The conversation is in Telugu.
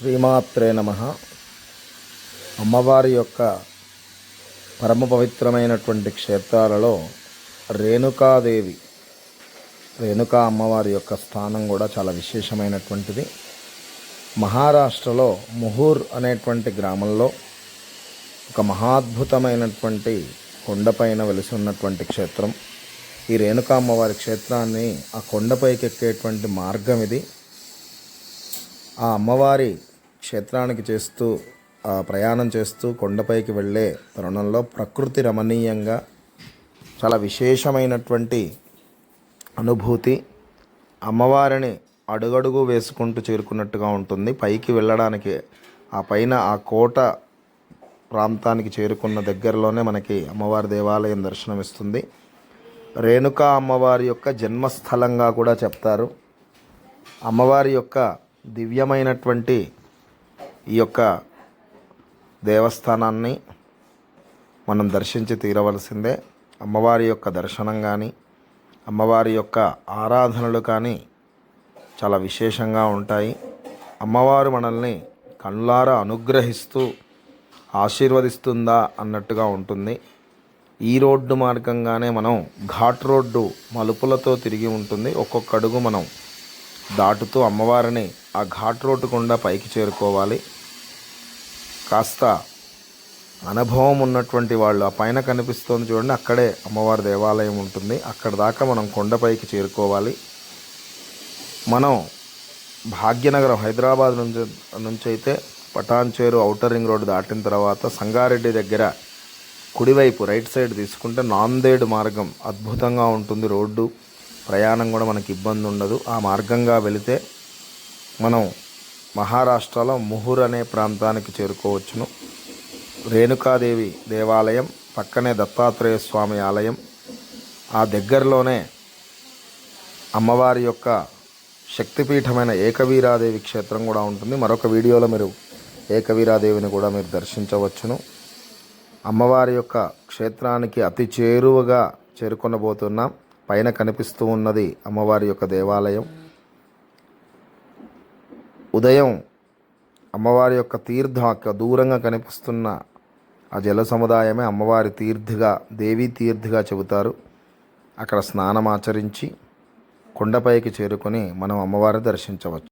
శ్రీమాత్రే నమ. అమ్మవారి యొక్క పరమ పవిత్రమైనటువంటి క్షేత్రాలలో రేణుకాదేవి రేణుకా అమ్మవారి యొక్క స్థానం కూడా చాలా విశేషమైనటువంటిది. మహారాష్ట్రలో ముహూర్ అనేటువంటి గ్రామంలో ఒక మహాద్భుతమైనటువంటి కొండపైన వెలిసి ఉన్నటువంటి క్షేత్రం. ఈ రేణుకా అమ్మవారి క్షేత్రాన్ని ఆ కొండపైకి ఎక్కేటువంటి మార్గం ఇది. ఆ అమ్మవారి క్షేత్రానికి చేస్తూ ప్రయాణం చేస్తూ కొండపైకి వెళ్ళే తరుణంలో ప్రకృతి రమణీయంగా చాలా విశేషమైనటువంటి అనుభూతి. అమ్మవారిని అడుగడుగు వేసుకుంటూ చేరుకున్నట్టుగా ఉంటుంది. పైకి వెళ్ళడానికి ఆ పైన ఆ కోట ప్రాంతానికి చేరుకున్న దగ్గరలోనే మనకి అమ్మవారి దేవాలయం దర్శనమిస్తుంది. రేణుకా అమ్మవారి యొక్క జన్మస్థలంగా కూడా చెప్తారు. అమ్మవారి యొక్క దివ్యమైనటువంటి ఈ యొక్క దేవస్థానాన్ని మనం దర్శించి తీరవలసిందే. అమ్మవారి యొక్క దర్శనం కానీ అమ్మవారి యొక్క ఆరాధనలు కానీ చాలా విశేషంగా ఉంటాయి. అమ్మవారు మనల్ని కళ్ళారా అనుగ్రహిస్తూ ఆశీర్వదిస్తుందా అన్నట్టుగా ఉంటుంది. ఈ రోడ్డు మార్గంగానే మనం ఘాట్ రోడ్డు మలుపులతో తిరిగి ఉంటుంది. ఒక్కొక్క అడుగు మనం దాటుతూ అమ్మవారిని ఆ ఘాట్ రోడ్డు గుండా పైకి చేరుకోవాలి. కాస్త అనుభవం ఉన్నటువంటి వాళ్ళు ఆ పైన కనిపిస్తోంది చూడండి అక్కడే అమ్మవారి దేవాలయం ఉంటుంది. అక్కడ దాకా మనం కొండపైకి చేరుకోవాలి. మనం భాగ్యనగరం హైదరాబాద్ నుంచి నుంచి అయితే పటాన్చేరు ఔటర్ రింగ్ రోడ్ దాటిన తర్వాత సంగారెడ్డి దగ్గర కుడివైపు రైట్ సైడ్ తీసుకుంటే నాందేడ్ మార్గం అద్భుతంగా ఉంటుంది రోడ్డు. ప్రయాణం కూడా మనకి ఇబ్బంది ఉండదు. ఆ మార్గంగా వెళితే మనం మహారాష్ట్రలో ముహూర్ అనే ప్రాంతానికి చేరుకోవచ్చును. రేణుకాదేవి దేవాలయం పక్కనే దత్తాత్రేయ స్వామి ఆలయం. ఆ దగ్గరలోనే అమ్మవారి యొక్క శక్తిపీఠమైన ఏకవీరాదేవి క్షేత్రం కూడా ఉంటుంది. మరొక వీడియోలో మీరు ఏకవీరాదేవిని కూడా మీరు దర్శించవచ్చును. అమ్మవారి యొక్క క్షేత్రానికి అతి చేరువగా చేరుకొనబోతున్నాం. పైన కనిపిస్తూ ఉన్నది అమ్మవారి యొక్క దేవాలయం. ఉదయం అమ్మవారి యొక్క తీర్థం అక్క దూరంగా కనిపిస్తున్న ఆ జల సముదాయమే అమ్మవారి తీర్థిగా దేవీ తీర్థిగా చెబుతారు. అక్కడ స్నానం ఆచరించి కొండపైకి చేరుకొని మనం అమ్మవారిని దర్శించవచ్చు.